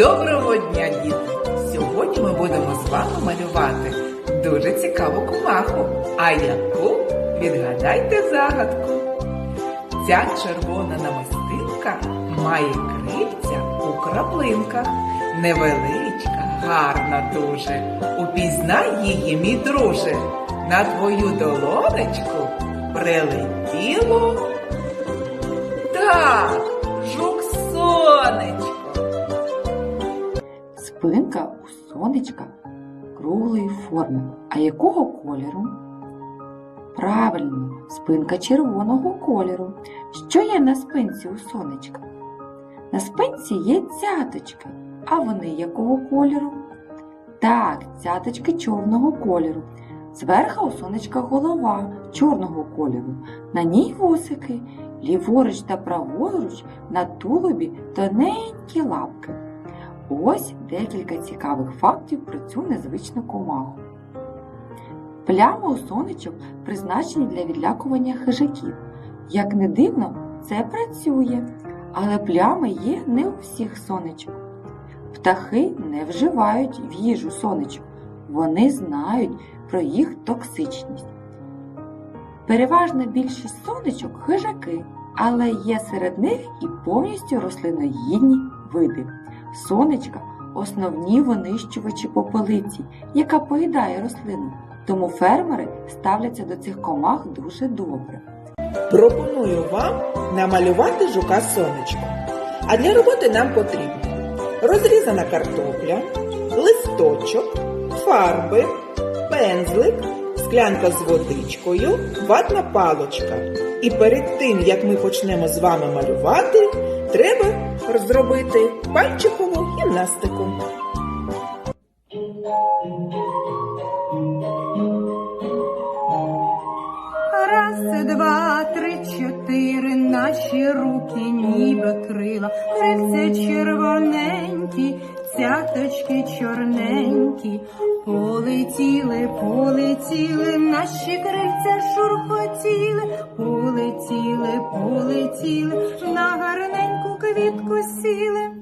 Доброго дня, діти! Сьогодні ми будемо з вами малювати дуже цікаву комаху. А яку відгадайте загадку. Ця червона намистинка має крильця у краплинках. Невеличка, гарна дуже. Упізнай її, мій друже. На твою долонечку прилетіло. Так, жук сонечко. Спинка у сонечка круглої форми. А якого кольору? Правильно, спинка червоного кольору. Що є на спинці у сонечка? На спинці є цяточки. А вони якого кольору? Так, цяточки чорного кольору. Зверху у сонечка голова чорного кольору. На ній вусики, ліворуч та праворуч на тулубі тоненькі лапки. Ось декілька цікавих фактів про цю незвичну комаху. Плями у сонечок призначені для відлякування хижаків. Як не дивно, це працює, але плями є не у всіх сонечок. Птахи не вживають в їжу сонечок, вони знають про їх токсичність. Переважна більшість сонечок хижаки, але є серед них і повністю рослиноїдні види. Сонечка основні винищувачі попелиці, яка поїдає рослину, тому фермери ставляться до цих комах дуже добре. Пропоную вам намалювати жука сонечко. А для роботи нам потрібно розрізана картопля, листочок, фарби, пензлик, склянка з водичкою, ватна палочка. І перед тим, як ми почнемо з вами малювати, треба зробити пальчикову гімнастику. Раз, два, три, чотири, наші руки ніби крила, крильця червоненькі, цяточки чорненькі, полетіли, полетіли, наші крильця шурхотіли, полетіли, полетіли, на гарненьку квітку сіли.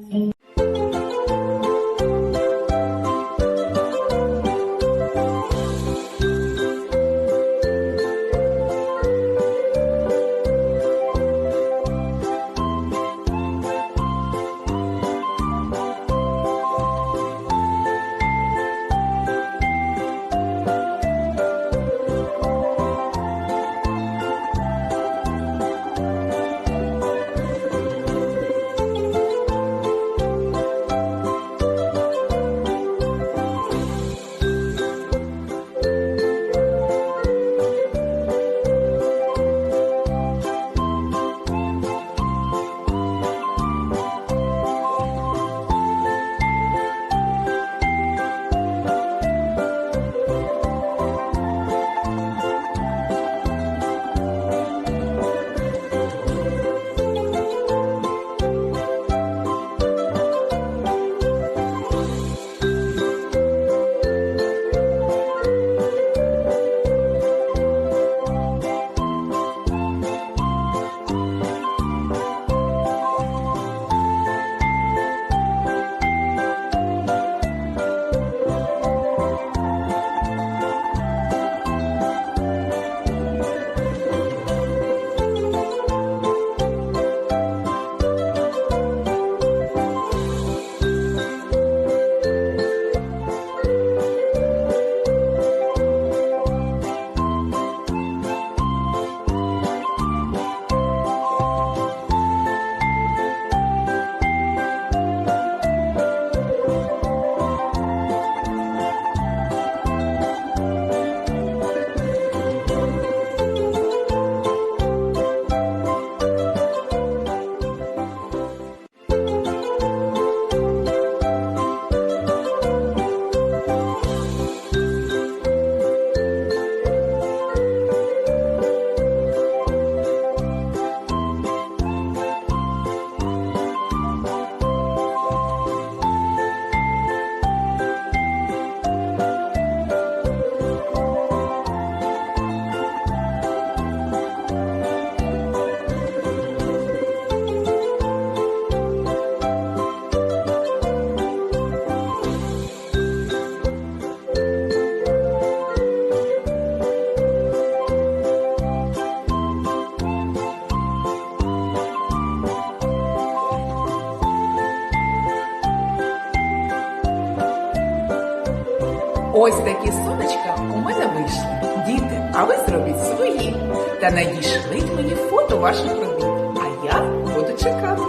Ось такі сонечка у мене вийшли. Діти, а ви зробіть свої та надішліть мені фото ваших робіт. А я буду чекати.